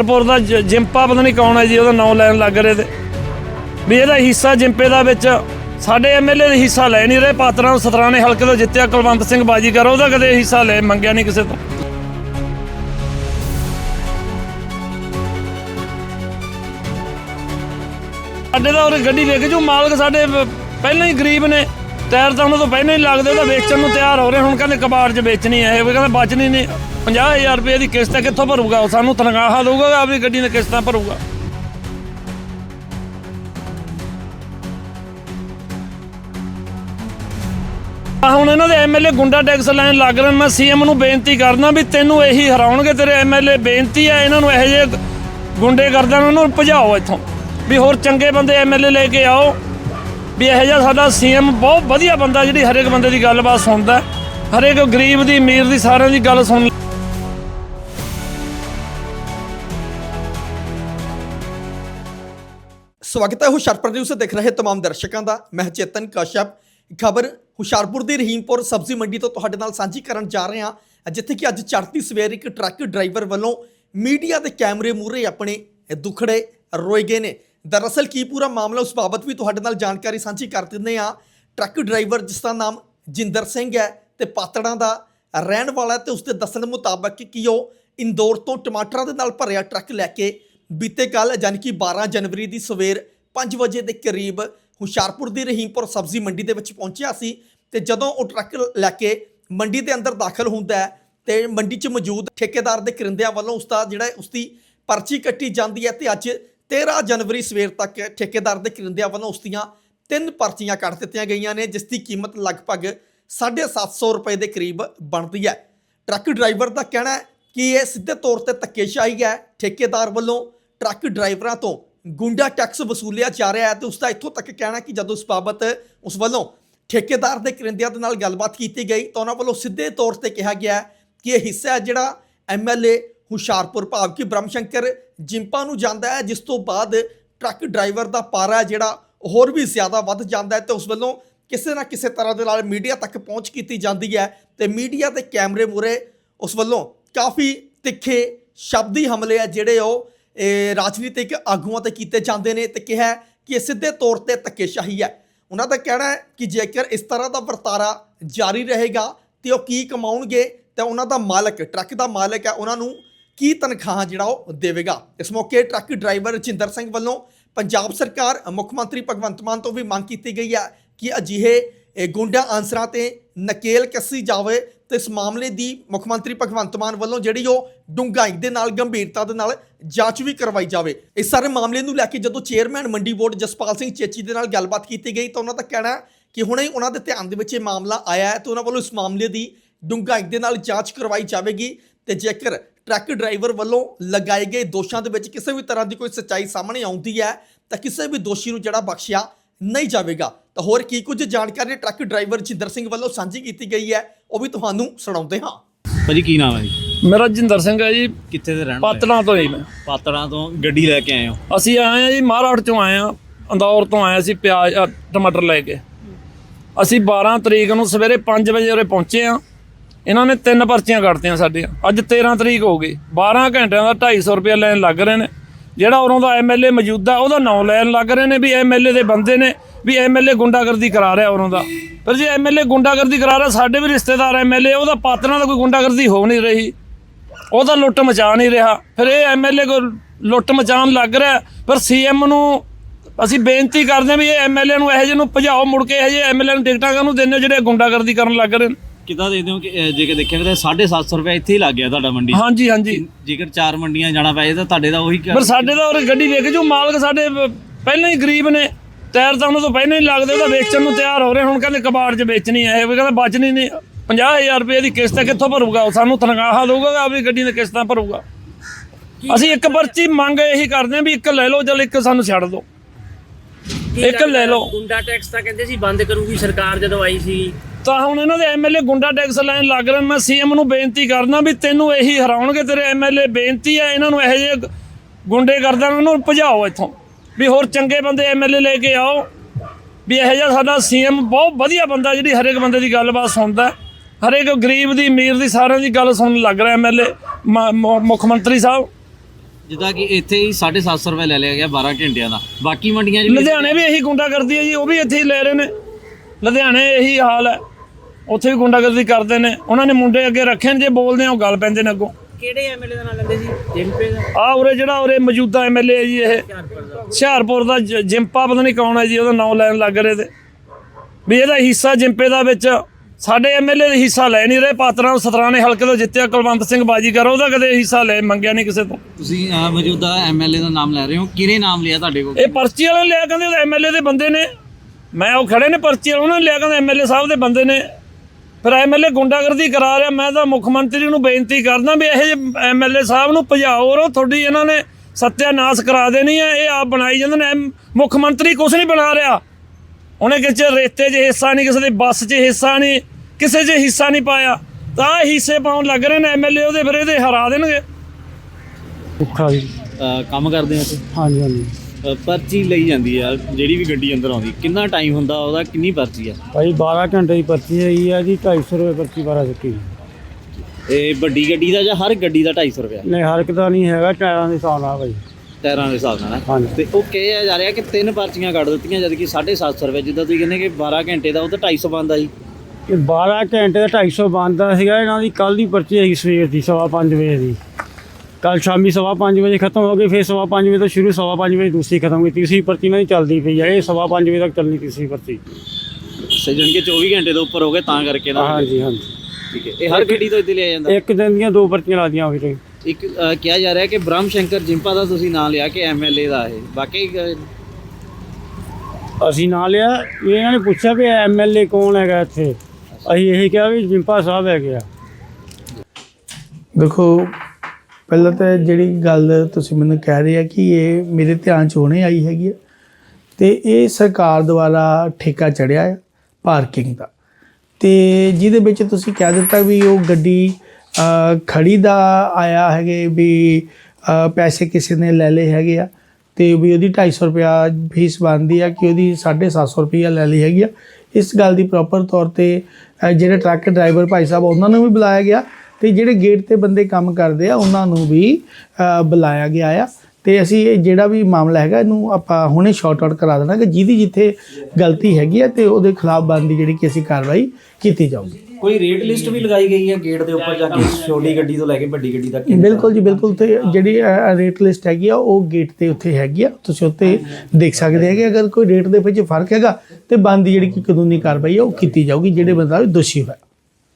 ਹੁਸ਼ਿਆਰਪੁਰ ਦਾ ਜ- ਜਿੰਪਾ ਪਤਾ ਨਹੀਂ ਕੌਣ ਹੈ ਜੀ, ਉਹਦਾ ਨਾਂ ਲੈਣ ਲੱਗ ਰਹੇ ਤੇ। ਵੀ ਇਹਦਾ ਹਿੱਸਾ ਜਿੰਪੇ ਦਾ ਵਿੱਚ ਸਾਡੇ ਐਮਐਲਏ ਦੇ ਹਿੱਸਾ ਲੈ ਨਹੀਂ ਰਹੇ, ਪਾਤਰਾਂ ਸਤਰਾਣੇ ਹਲਕੇ ਤੋਂ ਜਿੱਤਿਆ, ਕੁਲਵੰਤ ਸਿੰਘ ਬਾਜੀਗਰ ਉਹਦਾ ਕਦੇ ਹਿੱਸਾ ਲੈ ਮੰਗਿਆ ਨਹੀਂ ਕਿਸੇ ਤੋਂ। ਸਾਡੇ ਤਾਂ ਉਹ ਗੱਡੀ ਵੇਖ ਜੂ, ਮਾਲਕ ਸਾਡੇ ਪ- ਪਹਿਲਾਂ ਹੀ ਗਰੀਬ ਨੇ ਟਾਇਰ ਤਾਂ ਉਹਨਾਂ ਤੋਂ ਪਹਿਲਾਂ ਹੀ ਲੱਗਦੇ ਉਹਦਾ ਵੇਚਣ ਨੂੰ ਤਿਆਰ ਹੋ ਰਹੇ, ਹੁਣ ਕਹਿੰਦੇ ਕਬਾੜ 'ਚ ਵੇਚਣੀ ਹੈ, ਇਹ ਵੀ ਕਹਿੰਦਾ ਬਚਣੀ ਨਹੀਂ। 50000 ਰੁਪਏ ਦੀ ਕਿਸ਼ਤ ਹੈ, ਕਿੱਥੋਂ ਭਰੂਗਾ ਉਹ ਸਾਨੂੰ ਤਨਖਾਹ ਦਊਗਾ ਆਪਣੀ ਗੱਡੀ ਦੀਆਂ ਕਿਸ਼ਤਾਂ ਭਰੂਗਾ ਆ ਹੁਣ ਇਹਨਾਂ ਦੇ ਐਮਐਲਏ ਗੁੰਡਾ ਟੈਕਸ ਲੈਣ ਲੱਗ ਰਹੇ ਨੇ। ਮੈਂ ਸੀਐਮ ਨੂੰ ਬੇਨਤੀ ਕਰਦਾ ਵੀ ਤੈਨੂੰ ਇਹੀ ਹਰਾਉਣਗੇ ਤੇਰੇ ਐਮਐਲਏ ਬੇਨਤੀ ਹੈ ਇਹਨਾਂ ਨੂੰ ਇਹੋ ਜਿਹੇ ਗੁੰਡੇ ਕਰਦਾ ਉਹਨਾਂ ਨੂੰ ਭਜਾਓ ਇੱਥੋਂ ਵੀ ਹੋਰ ਚੰਗੇ ਬੰਦੇ ਐਮਐਲਏ ਲੈ ਕੇ ਆਓ ਵੀ ਇਹੋ ਜਿਹਾ ਸਾਡਾ ਸੀਐਮ ਬਹੁਤ ਵਧੀਆ ਬੰਦਾ ਜਿਹੜੀ ਹਰੇਕ ਬੰਦੇ ਦੀ ਗੱਲਬਾਤ ਸੁਣਦਾ ਹੈ। ਹਰੇਕ ਗਰੀਬ ਦੀ ਅਮੀਰ ਦੀ ਸਾਰਿਆਂ ਦੀ ਗੱਲ ਸੁਣ ਸਵਾਗਤ ਹੈ ਹੁਸ਼ਿਆਰਪੁਰ ਨਿਊਜ਼ ਦੇਖ ਰਹੇ तमाम ਦਰਸ਼ਕਾਂ ਦਾ ਮੈਂ ਚੇਤਨ ਕਸ਼ਪ ਖਬਰ ਹੁਸ਼ਿਆਰਪੁਰ ਦੀ ਰਹੀਮਪੁਰ ਸਬਜ਼ੀ ਮੰਡੀ ਤੋਂ ਤੁਹਾਡੇ ਨਾਲ ਸਾਂਝੀ ਕਰਨ ਜਾ ਰਹੇ ਹਾਂ ਜਿੱਥੇ ਕਿ ਅੱਜ ਚੜ੍ਹਦੀ ਸਵੇਰ ਇੱਕ ਟਰੱਕ ਡਰਾਈਵਰ ਵੱਲੋਂ ਮੀਡੀਆ ਦੇ ਕੈਮਰੇ ਮੂਹਰੇ ਆਪਣੇ ਦੁਖੜੇ ਰੋਏ ਗਏ ਨੇ ਦਰਅਸਲ ਕੀ ਪੂਰਾ ਮਾਮਲਾ ਉਸ ਬਾਬਤ ਵੀ ਤੁਹਾਡੇ ਨਾਲ ਜਾਣਕਾਰੀ ਸਾਂਝੀ ਕਰ ਦਿੰਦੇ ਹਾਂ ਟਰੱਕ ਡਰਾਈਵਰ ਜਿਸ ਦਾ ਨਾਮ ਜਿੰਦਰ ਸਿੰਘ ਹੈ ਤੇ ਪਾਤੜਾਂ ਦਾ ਰਹਿਣ ਵਾਲਾ ਹੈ ਤੇ ਉਸ ਦੇ ਦੱਸਣ ਮੁਤਾਬਕ ਕਿ ਉਹ ਇੰਦੌਰ ਤੋਂ ਟਮਾਟਰਾਂ ਦੇ ਨਾਲ ਭਰਿਆ ਟਰੱਕ ਲੈ ਕੇ ਬੀਤੇ ਕੱਲ ਯਾਨੀ ਕਿ 12 ਜਨਵਰੀ ਦੀ ਸਵੇਰ 5 ਵਜੇ ਦੇ ਕਰੀਬ ਹੁਸ਼ਿਆਰਪੁਰ ਦੀ ਰਹੀਮਪੁਰ ਸਬਜ਼ੀ ਮੰਡੀ ਦੇ ਵਿੱਚ ਪਹੁੰਚਿਆ ਸੀ ਤੇ ਜਦੋਂ ਉਹ ਟਰੱਕ ਲੈ ਕੇ ਮੰਡੀ ਦੇ ਅੰਦਰ ਦਾਖਲ ਹੁੰਦਾ ਹੈ ਤੇ ਮੰਡੀ 'ਚ ਮੌਜੂਦ ਠੇਕੇਦਾਰ ਦੇ ਕਰਿੰਦਿਆਂ ਵੱਲੋਂ ਉਸ ਦਾ ਜਿਹੜਾ ਉਸ ਦੀ ਪਰਚੀ ਕੱਟੀ ਜਾਂਦੀ ਹੈ ਤੇ ਅੱਜ 13 ਜਨਵਰੀ ਸਵੇਰ ਤੱਕ ਠੇਕੇਦਾਰ ਦੇ ਕਰਿੰਦਿਆਂ ਵੱਲੋਂ ਉਸ ਦੀਆਂ ਤਿੰਨ ਪਰਚੀਆਂ ਕੱਟ ਦਿੱਤੀਆਂ ਗਈਆਂ ਨੇ, ਜਿਸ ਦੀ ਕੀਮਤ ਲਗਭਗ 750 ਰੁਪਏ ਦੇ ਕਰੀਬ ਬਣਦੀ ਹੈ। ਟਰੱਕ ਡਰਾਈਵਰ ਦਾ ਕਹਿਣਾ ਹੈ ਕਿ ਇਹ ਸਿੱਧੇ ਤੌਰ ਤੇ ਧੱਕੇਸ਼ਾਹੀ ਹੈ। ਠੇਕੇਦਾਰ ਵੱਲੋਂ ਟਰੱਕ ਡਰਾਈਵਰਾਂ ਤੋਂ ਗੁੰਡਾ ਟੈਕਸ ਵਸੂਲਿਆ ਜਾ ਰਿਹਾ ਹੈ ਤੇ ਉਸ ਦਾ ਇੱਥੋਂ ਤੱਕ ਕਹਿਣਾ ਕਿ ਜਦੋਂ ਇਸ ਬਾਬਤ ਉਸ ਵੱਲੋਂ ਠੇਕੇਦਾਰ ਦੇ ਕਰਿੰਦਿਆਂ ਦੇ ਨਾਲ ਗੱਲਬਾਤ ਕੀਤੀ ਗਈ ਤਾਂ ਉਹਨਾਂ ਵੱਲੋਂ ਸਿੱਧੇ ਤੌਰ ਤੇ ਕਿਹਾ ਗਿਆ ਕਿ ਇਹ ਹਿੱਸਾ ਹੈ ਜਿਹੜਾ ਐਮਐਲਏ ਹੁਸ਼ਿਆਰਪੁਰ ਭਾਵ ਕਿ ਬ੍ਰਹਮ ਸ਼ੰਕਰ ਜਿੰਪਾ ਨੂੰ ਜਾਂਦਾ ਹੈ, ਜਿਸ ਤੋਂ ਬਾਅਦ ਟਰੱਕ ਡਰਾਈਵਰ ਦਾ ਪਾਰਾ ਜਿਹੜਾ ਹੋਰ ਵੀ ਜ਼ਿਆਦਾ ਵੱਧ ਜਾਂਦਾ ਹੈ ਤੇ ਉਸ ਵੱਲੋਂ ਕਿਸੇ ਨਾ ਕਿਸੇ ਤਰ੍ਹਾਂ ਦੇ ਨਾਲ ਮੀਡੀਆ ਤੱਕ ਪਹੁੰਚ ਕੀਤੀ ਜਾਂਦੀ ਹੈ ਤੇ ਮੀਡੀਆ ਦੇ ਕੈਮਰੇ ਮੂਰੇ ਉਸ ਵੱਲੋਂ ਕਾਫੀ ਤਿੱਖੇ ਸ਼ਬਦੀ ਹਮਲੇ ਆ ਜਿਹੜੇ ਉਹ ਰਾਜਨੀਤਿਕ ਆਗੂਆਂ ਤੇ ਕੀਤੇ ਜਾਂਦੇ ਨੇ ਤੇ ਕਿਹਾ ਕਿ ਇਹ ਸਿੱਧੇ ਤੌਰ ਤੇ ਧੱਕੇਸ਼ਾਹੀ ਹੈ। ਉਹਨਾਂ ਦਾ ਕਹਿਣਾ ਹੈ ਕਿ ਜੇਕਰ ਇਸ ਤਰ੍ਹਾਂ ਦਾ ਵਰਤਾਰਾ ਜਾਰੀ ਰਹੇਗਾ ਤੇ ਉਹ ਕੀ ਕਮਾਉਣਗੇ ਤੇ ਉਹਨਾਂ ਦਾ ਮਾਲਕ, ਟਰੱਕ ਦਾ ਮਾਲਕ ਹੈ, ਉਹਨਾਂ ਨੂੰ ਕੀ ਤਨਖਾਹ ਜਿਹੜਾ ਉਹ ਦੇਵੇਗਾ? ਇਸ ਮੌਕੇ ਟਰੱਕ ਡਰਾਈਵਰ ਰਜਿੰਦਰ ਸਿੰਘ ਵੱਲੋਂ ਪੰਜਾਬ ਸਰਕਾਰ, ਮੁੱਖ ਮੰਤਰੀ ਭਗਵੰਤ ਮਾਨ ਤੋਂ ਵੀ ਮੰਗ ਕੀਤੀ ਗਈ ਹੈ ਕਿ ਅਜਿਹੇ, ਇਹ ਗੁੰਡਾ, ਆਂਸਰਾਂ ਤੇ ਨਕੇਲ ਕੱਸੀ ਜਾਵੇ ਤੇ ਇਸ ਮਾਮਲੇ ਦੀ ਮੁੱਖ ਮੰਤਰੀ ਭਗਵੰਤ ਮਾਨ ਵੱਲੋਂ ਜਿਹੜੀ ਉਹ ਡੂੰਘਾਈ ਦੇ ਨਾਲ, ਗੰਭੀਰਤਾ ਦੇ ਨਾਲ ਜਾਂਚ ਵੀ ਕਰਵਾਈ ਜਾਵੇ। ਇਸ ਸਾਰੇ ਮਾਮਲੇ ਨੂੰ ਲੈ ਕੇ ਜਦੋਂ ਚੇਅਰਮੈਨ ਮੰਡੀ ਬੋਰਡ ਜਸਪਾਲ ਸਿੰਘ ਚੇਚੀ ਦੇ ਨਾਲ ਗੱਲਬਾਤ ਕੀਤੀ ਗਈ ਤਾਂ ਉਹਨਾਂ ਦਾ ਕਹਿਣਾ ਕਿ ਹੁਣੇ ਹੀ ਉਹਨਾਂ ਦੇ ਧਿਆਨ ਦੇ ਵਿੱਚ ਇਹ ਮਾਮਲਾ ਆਇਆ ਹੈ ਤੇ ਉਹਨਾਂ ਵੱਲੋਂ ਇਸ ਮਾਮਲੇ ਦੀ ਡੂੰਘਾਈ ਦੇ ਨਾਲ ਜਾਂਚ ਕਰਵਾਈ ਜਾਵੇਗੀ ਤੇ ਜੇਕਰ ਟਰੱਕ ਡਰਾਈਵਰ ਵੱਲੋਂ ਲਗਾਏ ਗਏ ਦੋਸ਼ਾਂ ਦੇ ਵਿੱਚ ਕਿਸੇ ਵੀ ਤਰ੍ਹਾਂ ਦੀ ਕੋਈ ਸੱਚਾਈ ਸਾਹਮਣੇ ਆਉਂਦੀ ਹੈ ਤਾਂ ਕਿਸੇ ਵੀ ਦੋਸ਼ੀ ਨੂੰ ਜਿਹੜਾ ਬਖਸ਼ਿਆ ਨਹੀਂ ਜਾਵੇਗਾ। ਤਾਂ ਹੋਰ ਕੀ ਕੁਝ ਜਾਣਕਾਰੀ ਟਰੱਕ ਡਰਾਈਵਰ ਜਿੰਦਰ ਸਿੰਘ ਵੱਲੋਂ ਸਾਂਝੀ ਕੀਤੀ ਗਈ ਹੈ ਉਹ ਵੀ ਤੁਹਾਨੂੰ ਸੁਣਾਉਂਦੇ ਹਾਂ। ਭਾਜੀ ਕੀ ਨਾਮ ਹੈ ਜੀ? ਮੇਰਾ ਜਿੰਦਰ ਸਿੰਘ ਹੈ ਜੀ। ਕਿੱਥੇ ਦੇ ਰਹਿਣ ਵਾਲੇ? ਪਾਤੜਾਂ ਤੋਂ ਹੀ ਮੈਂ। ਪਾਤੜਾਂ ਤੋਂ ਗੱਡੀ ਲੈ ਕੇ ਆਏ ਹੋ? ਅਸੀਂ ਆਏ ਆ ਜੀ ਮਹਾਰਾਸ਼ਟਰ ਚੋਂ ਆਏ ਆ ਅੰਦੌਰ ਤੋਂ ਆਏ ਅਸੀਂ ਪਿਆਜ਼ ਅ, ਟਮਾਟਰ ਲੈ ਕੇ। ਅਸੀਂ 12 ਤਰੀਕ ਨੂੰ ਸਵੇਰੇ 5 ਵਜੇ ਉਰੇ ਪਹੁੰਚੇ ਆ ਇਹਨਾਂ ਨੇ ਤਿੰਨ ਪਰਚੀਆਂ ਕੱਟਤੀਆਂ ਸਾਡੀਆਂ। ਅੱਜ 13 ਤਰੀਕ ਹੋ ਗਈ। 12 ਘੰਟਿਆਂ ਦਾ 250 ਰੁਪਏ ਲੈਣ ਲੱਗ ਰਹੇ ਨੇ। ਜਿਹੜਾ ਉਰੋਂ ਦਾ ਐਮਐਲਏ ਮੌਜੂਦਾ ਉਹਦਾ ਨਾਂ ਲੈਣ ਲੱਗ ਰਹੇ ਨੇ ਵੀ ਐਮਐਲਏ ਦੇ ਬੰਦੇ ਨੇ ਵੀ ਐਮਐਲਏ ਗੁੰਡਾਗਰਦੀ ਕਰਾ ਰਿਹਾ ਉਰੋਂ ਦਾ। ਪਰ ਜੇ ਐਮਐਲਏ ਗੁੰਡਾਗਰਦੀ ਕਰਾ ਰਿਹਾ, ਸਾਡੇ ਵੀ ਰਿਸ਼ਤੇਦਾਰ ਐਮਐਲਏ ਉਹਦਾ ਪਾਤਰਾਂ ਦਾ ਕੋਈ ਗੁੰਡਾਗਰਦੀ ਹੋ ਨਹੀਂ ਰਹੀ। ਉਹਦਾ ਲੁੱਟ ਮਚਾ ਨਹੀਂ ਰਿਹਾ। ਫਿਰ ਇਹ ਐਮਐਲਏ ਕੋ ਲੁੱਟ ਮਚਾਉਣ ਲੱਗ ਰਿਹਾ। ਪਰ ਸੀਐਮ ਨੂੰ ਅਸੀਂ ਬੇਨਤੀ ਕਰਦੇ ਹਾਂ ਵੀ ਇਹ ਐਮਐਲਏ ਨੂੰ ਇਹੋ ਜਿਹੇ ਨੂੰ ਭਜਾਓ, ਮੁੜ ਕੇ ਇਹੋ ਜਿਹੇ ਐਮਐਲਏ ਨੂੰ ਟਿਕਟਾਂ ਕਾਹਨੂੰ ਦਿੰਦੇ ਹੋ ਜਿਹੜੇ ਗੁੰਡਾਗਰਦੀ ਕਰਨ ਲੱਗ ਰਹੇ ਨੇ? ਕਿੱਦਾਂ ਦੇ ਦਿਓ ਕਿ ਅਹ, ਜੇਕਰ ਦੇਖਿਆ ਤਾਂ 750 ਰੁਪਏ ਇੱਥੇ ਹੀ ਲੱਗ ਗਿਆ ਤੁਹਾਡਾ ਮੰਡੀ ਹਾਂਜੀ ਹਾਂਜੀ। ਜੇਕਰ ਚਾਰ ਮੰਡੀਆਂ ਜਾਣਾ ਪਏ ਤਾਂ ਤੁਹਾਡੇ ਦਾ ਉਹੀ ਕ- ਪਰ ਸਾਡੇ ਤਾਂ ਉਹ ਗੱਡੀ ਵੇਖ ਜੋ ਮਾਲਕ ਸਾਡੇ ਪ- ਪਹਿਲਾਂ ਹੀ ਗਰੀਬ ਨੇ। ਟਾਇਰ ਤਾਂ ਉਹਨਾਂ ਤੋਂ ਪਹਿਲਾਂ ਹੀ ਲੱਗਦੇ ਉਹਦਾ ਵੇਚਣ ਨੂੰ ਤਿਆਰ ਹੋ ਰਹੇ ਹੁਣ ਕਹਿੰਦੇ ਕਬਾੜ 'ਚ ਵੇਚਣੀ ਹੈ ਇਹ ਵੀ ਕਹਿੰਦਾ ਬਚਣੀ ਨਹੀਂ 50000 ਰੁਪਏ ਦੀ ਕਿਸ਼ਤ ਹੈ, ਕਿੱਥੋਂ ਭਰੂਗਾ ਉਹ? ਸਾਨੂੰ ਤਨਖਾਹ ਦਊਗਾ ਆਪਣੀ ਗੱਡੀ ਦੀਆਂ ਕਿਸ਼ਤਾਂ ਭਰੂਗਾ? ਅਸੀਂ ਇੱਕ ਪਰਚੀ ਮੰਗ ਇਹੀ ਕਰਦੇ ਹਾਂ ਵੀ ਇੱਕ ਲੈ ਲਓ ਚਲ ਇੱਕ ਸਾਨੂੰ ਛੱਡ ਦਿਓ। ਇੱਕ ਲੈ ਲਓ। ਗੁੰਡਾ ਟੈਕਸ ਤਾਂ ਕਹਿੰਦੇ ਸੀ ਬੰਦ ਕਰੂਗੀ ਸਰਕਾਰ ਜਦੋਂ ਆਈ ਸੀ। ਤਾਂ ਹੁਣ ਇਹਨਾਂ ਦੇ ਐਮਐਲਏ ਗੁੰਡਾ ਟੈਕਸ ਲੈਣ ਲੱਗ ਰਹੇ। ਮੈਂ ਸੀਐਮ ਨੂੰ ਬੇਨਤੀ ਕਰਦਾ ਵੀ ਤੈਨੂੰ ਇਹੀ ਹਰਾਉਣਗੇ ਤੇਰੇ ਐਮਐਲਏ ਬੇਨਤੀ ਹੈ ਇਹਨਾਂ ਨੂੰ ਇਹੋ ਜਿਹੇ ਗੁੰਡੇ ਕਰਦਾ ਉਹਨਾਂ ਨੂੰ ਭਜਾਓ ਇੱਥੋਂ। ਵੀ ਹੋਰ ਚੰਗੇ ਬੰਦੇ ਐਮਐਲਏ ਲੈ ਕੇ ਆਓ। ਵੀ ਇਹੋ ਜਿਹਾ ਸਾਡਾ ਸੀਐਮ ਬਹੁਤ ਵਧੀਆ ਬੰਦਾ ਜਿਹੜੀ ਹਰੇਕ ਬੰਦੇ ਦੀ ਗੱਲਬਾਤ ਸੁਣਦਾ। ਹਰੇਕ ਗਰੀਬ ਦੀ ਅਮੀਰ ਦੀ ਸਾਰਿਆਂ ਦੀ ਗੱਲ ਸੁਣਨ ਲੱਗ ਰਿਹਾ ਐਮਐਲਏ ਮੁੱਖ ਮੰਤਰੀ ਸਾਹਿਬ। ਜਿੱਦਾਂ ਕਿ ਇੱਥੇ ਹੀ 750 ਰੁਪਏ ਲੈ ਲਿਆ ਗਿਆ 12 ਘੰਟਿਆਂ ਦਾ। ਬਾਕੀ ਮੰਡੀਆਂ 'ਚ ਵੀ ਲੁਧਿਆਣੇ ਵੀ ਇਹੀ ਗੁੰਡਾਗਰਦੀ ਹੈ ਜੀ ਉਹ ਵੀ ਇੱਥੇ ਹੀ ਲੈ ਰਹੇ ਨੇ। ਲੁਧਿਆਣੇ ਇਹੀ ਹਾਲ ਹੈ। ਉੱਥੇ ਵੀ ਗੁੰਡਾਗਰਦੀ ਕਰਦੇ ਨੇ। ਉਹਨਾਂ ਨੇ ਮੁੰਡੇ ਅੱਗੇ ਰੱਖੇ ਨੇ ਜੇ ਬੋਲਦੇ ਆ ਉਹ ਗੱਲ ਪੈਂਦੇ ਨੇ ਅੱਗੋਂ। ਕਿਹੜੇ ਐਮਐਲਏ ਦਾ ਨਾਮ ਲੈਂਦੇ ਸੀ ਜਿੰਪੇ ਦਾ। ਆ ਉਰੇ ਜਿਹੜਾ ਉਰੇ ਮੌਜੂਦਾ ਐਮਐਲਏ ਹੈ ਜੀ ਇਹ। ਹੁਸ਼ਿਆਰਪੁਰ ਦਾ। ਹੁਸ਼ਿਆਰਪੁਰ ਦਾ ਜ- ਜਿੰਪਾ ਪਤਾ ਨਹੀਂ ਕੌਣ ਹੈ ਜੀ ਉਹਦਾ ਨਾਮ ਲੈਣ ਲੱਗ ਰਹੇ ਤੇ। ਵੀ ਇਹਦਾ ਹਿੱਸਾ ਜਿੰਪੇ ਦਾ ਵਿੱਚ ਸਾਡੇ ਐਮਐਲਏ ਦਾ ਹਿੱਸਾ ਲੈ ਨਹੀਂ ਰਹੇ ਪਾਤਰਾਂ ਸਤਰਾਣੇ ਹਲਕੇ ਤੋਂ ਜਿੱਤਿਆ ਕੁਲਵੰਤ ਸਿੰਘ ਬਾਜੀ ਕਰ ਉਹਦਾ ਕਦੇ ਹਿੱਸਾ ਲੈ ਮੰਗਿਆ ਨਹੀਂ ਕਿਸੇ ਤੋਂ। ਤੁਸੀਂ ਅਹ, ਮੌਜੂਦਾ ਐਮਐਲਏ ਦਾ ਨਾਮ ਲੈ ਰਹੇ ਹੋ ਕਿਹਨੇ ਨਾਮ ਲਿਆ ਤੁਹਾਡੇ ਕੋਲ? ਇਹ ਪਰਚੀ ਵਾਲੇ ਲਿਆ ਕਹਿੰਦੇ ਐਮਐਲਏ ਦੇ ਬੰਦੇ ਨੇ। ਮੈਂ ਉਹ ਖੜੇ ਨੇ ਪਰਚੀ ਵਾਲੇ ਉਹਨਾਂ ਨੇ ਲਿਆ ਕਹਿੰਦੇ ਐਮਐਲਏ ਸਾਹਿਬ ਦੇ ਬੰਦੇ ਨੇ। ਫਿਰ ਐਮਐਲਏ ਗੁੰਡਾਗਰਦੀ ਕਰਾ ਰਿਹਾ ਮੈਂ ਤਾਂ ਮੁੱਖ ਮੰਤਰੀ ਨੂੰ ਬੇਨਤੀ ਕਰਦਾ ਵੀ ਇਹ ਐਮਐਲਏ ਸਾਹਿਬ ਨੂੰ ਭਜਾਓ ਔਰ ਤੁਹਾਡੀ ਇਹਨਾਂ ਨੇ ਸੱਤਿਆਨਾਸ਼ ਕਰਾ ਦੇਣੀ ਹੈ ਇਹ ਆਪ ਬਣਾਈ ਜਾਂਦੇ ਨੇ। ਐਮ- ਮੁੱਖ ਮੰਤਰੀ ਕੁਝ ਨਹੀਂ ਬਣਾ ਰਿਹਾ। ਉਹਨੇ ਕਿਸੇ 'ਚ ਰੇਤੇ 'ਚ ਹਿੱਸਾ ਨਹੀਂ ਕਿਸੇ ਦੀ ਬੱਸ 'ਚ ਹਿੱਸਾ ਨਹੀਂ। ਕਿਸੇ 'ਚ ਹਿੱਸਾ ਨਹੀਂ ਪਾਇਆ ਤਾਂ ਹਿੱਸੇ ਪਾਉਣ ਲੱਗ ਰਹੇ ਨੇ ਐਮਐਲਏ ਉਹਦੇ ਫਿਰ ਇਹਦੇ ਹਰਾ ਦੇਣਗੇ। ਔਖਾ ਜੀ। ਅਹ, ਕੰਮ ਕਰਦੇ ਹੋ ਇੱਥੇ? ਹਾਂਜੀ ਹਾਂਜੀ। ਅਹ, ਪਰਚੀ ਲਈ ਜਾਂਦੀ ਆ ਜਿਹੜੀ ਵੀ ਗੱਡੀ ਅੰਦਰ ਆਉਂਦੀ ਕਿੰਨਾ ਟਾਈਮ ਹੁੰਦਾ ਉਹਦਾ ਕਿੰਨੀ ਪਰਚੀ ਆ? ਭਾਈ 12 ਘੰਟੇ ਦੀ ਪਰਚੀ ਹੈਗੀ ਆ ਜੀ 250 ਰੁਪਏ ਪਰਚੀ 12 ਚੱਕੀ ਇਹ ਵੱਡੀ ਗੱਡੀ ਦਾ ਜਾਂ ਹਰ ਗੱਡੀ ਦਾ 250 ਰੁਪਏ ਨਹੀਂ ਹਰ ਇੱਕ ਦਾ ਨਹੀਂ ਹੈਗਾ ਟਾਇਰਾਂ ਦੇ ਹਿਸਾਬ ਨਾਲ ਭਾਈ। ਟਾਇਰਾਂ ਦੇ ਹਿਸਾਬ ਨਾਲ ਹੈ। ਹਾਂਜੀ। ਤੇ ਉਹ ਕਿਹਾ ਜਾ ਰਿਹਾ ਕਿ ਤਿੰਨ ਪਰਚੀਆਂ ਕੱਢ ਦਿੱਤੀਆਂ ਜਦ ਕਿ 750 ਰੁਪਏ ਜਿੱਦਾਂ ਤੁਸੀਂ ਕਹਿੰਦੇ ਕਿ 12 ਘੰਟੇ ਦਾ ਉਹ ਤਾਂ 250 ਬਣਦਾ ਜੀ। ਇਹ 12 ਘੰਟੇ ਦਾ 250 ਬਣਦਾ ਸੀਗਾ ਇਹਨਾਂ ਦੀ ਕੱਲ ਦੀ ਪਰਚੀ ਹੈਗੀ ਸਵੇਰ ਦੀ ਸਵਾ ਪੰਜ ਵਜੇ ਦੀ। ਕੱਲ ਸ਼ਾਮੀ ਸਵਾ ਪੰਜ ਵਜੇ ਖਤਮ ਹੋ ਗਈ ਫਿਰ ਸਵਾ ਪੰਜ ਵਜੇ ਤੋਂ ਸ਼ੁਰੂ ਸਵਾ ਪੰਜ ਵਜੇ ਦੂਸਰੀ ਖਤਮ ਹੋਈ ਤੀਸਰੀ ਪਰਚੀ ਇਹਨਾਂ ਦੀ ਚੱਲਦੀ ਪਈ ਹੈ ਇਹ ਸਵਾ ਪੰਜ ਵਜੇ ਤੱਕ ਚੱਲਣੀ ਤੀਸਰੀ ਪਰਚੀ। ਸਜਣ ਕੇ 24 ਘੰਟੇ ਤੋਂ ਉੱਪਰ ਹੋ ਗਏ ਤਾਂ ਕਰਕੇ ਨਾ ਹਾਂਜੀ ਹਾਂਜੀ। ਠੀਕ ਹੈ ਇਹ ਹਰ ਗੱਡੀ ਤੋਂ ਇੱਥੇ ਲਿਆ ਜਾਂਦਾ? ਇੱਕ ਦਿਨ ਦੀਆਂ ਦੋ ਪਰਚੀਆਂ ਲਾਦੀਆਂ ਹੋਈ ਤੇ ਇੱਕ ਕਿਹਾ ਜਾ ਰਿਹਾ ਕਿ ਬ੍ਰਹਮ ਸ਼ੰਕਰ ਜਿੰਪਾ ਦਾ ਤੁਸੀਂ ਨਾਂ ਲਿਆ ਕਿ ਐਮਐਲਏ ਦਾ ਬਾਕੀ ਅਹ, ਅਸੀਂ ਨਾਲ ਲਿਆ ਇਹ ਇਹਨਾਂ ਨੇ ਪੁੱਛਿਆ ਵੀ ਐਮਐਲਏ ਕੌਣ ਹੈਗਾ ਇੱਥੇ? ਅਸੀਂ ਇਹੀ ਕਿਹਾ ਵੀ ਜਿੰਪਾ ਸਾਹਿਬ ਹੈਗੇ ਆ। ਦੇਖੋ ਪਹਿਲਾਂ ਤਾਂ ਜਿਹੜੀ ਗੱਲ ਤੁਸੀਂ ਮੈਨੂੰ ਕਹਿ ਰਹੇ ਆ ਕਿ ਇਹ ਮੇਰੇ ਧਿਆਨ 'ਚ ਹੁਣੇ ਆਈ ਹੈਗੀ ਹੈ ਤੇ ਇਹ ਸਰਕਾਰ ਦੁਆਰਾ ਠੇਕਾ ਚੜਿਆ ਹੈ ਪਾਰਕਿੰਗ ਦਾ। ਤੇ ਜਿਹਦੇ ਵਿੱਚ ਤੁਸੀਂ ਕਹਿ ਦਿੱਤਾ ਵੀ ਉਹ ਗੱਡੀ ਅ, ਖੜੀ ਦਾ ਆਇਆ ਹੈਗੇ ਵੀ ਪੈਸੇ ਕਿਸੇ ਨੇ ਲੈ ਲਏ ਹੈਗੇ ਆ ਤੇ ਵੀ ਉਹਦੀ 250 ਰੁਪਿਆ ਫੀਸ ਬਣਦੀ ਆ ਕਿ ਉਹਦੀ 750 ਰੁਪਿਆ ਲੈ ਲਈ ਹੈਗੀ ਆ। ਇਸ ਗੱਲ ਦੀ ਪ੍ਰੋਪਰ ਤੌਰ ਤੇ ਜਿਹੜੇ ਟਰੱਕ ਡਰਾਈਵਰ ਭਾਈ ਸਾਹਿਬ, ਉਹਨਾਂ ਨੂੰ ਵੀ ਬੁਲਾਇਆ ਗਿਆ ਤੇ ਜਿਹੜੇ ਗੇਟ ਤੇ ਬੰਦੇ ਕੰਮ ਕਰਦੇ ਆ, ਉਹਨਾਂ ਨੂੰ ਵੀ ਬੁਲਾਇਆ ਗਿਆ ਆ। ਤੇ ਅਸੀਂ ਇਹ ਜਿਹੜਾ ਵੀ ਮਾਮਲਾ ਹੈਗਾ, ਇਹਨੂੰ ਆਪਾਂ ਹੁਣੇ ਸ਼ਾਰਟ ਆਊਟ ਕਰਾ ਦੇਣਾ ਕਿ ਜਿਹਦੀ ਜਿੱਥੇ ਗਲਤੀ ਹੈਗੀ ਆ ਤੇ ਉਹਦੇ ਖਿਲਾਫ ਬਣਦੀ ਜਿਹੜੀ ਕਿ ਅਸੀਂ ਕਾਰਵਾਈ ਕੀਤੀ ਜਾਊਗੀ। ਕੋਈ ਰੇਟ ਲਿਸਟ ਵੀ ਲਗਾਈ ਗਈ ਹੈ ਗੇਟ ਦੇ ਉੱਪਰ ਜਾ ਕੇ ਛੋਟੀ ਗੱਡੀ ਤੋਂ ਲੈ ਕੇ ਵੱਡੀ ਗੱਡੀ ਤੱਕ? ਬਿਲਕੁਲ ਜੀ ਬਿਲਕੁਲ ਤੇ ਜਿਹੜੀ ਰੇਟ ਲਿਸਟ ਹੈਗੀ ਆ ਉਹ ਗੇਟ ਤੇ ਉੱਥੇ ਹੈਗੀ ਆ। ਤੁਸੀਂ ਉੱਤੇ ਦੇਖ ਸਕਦੇ ਹੈਗੇ ਅਗਰ ਕੋਈ ਰੇਟ ਦੇ ਵਿੱਚ ਫ਼ਰਕ ਹੈਗਾ ਤੇ ਬੰਦੀ ਜਿਹੜੀ ਕਿ ਕਾਨੂੰਨੀ ਕਾਰਵਾਈ ਆ ਉਹ ਕੀਤੀ ਜਾਊਗੀ ਜਿਹੜੇ ਬੰਦਾ ਦੋਸ਼ੀ ਹੋਇਆ।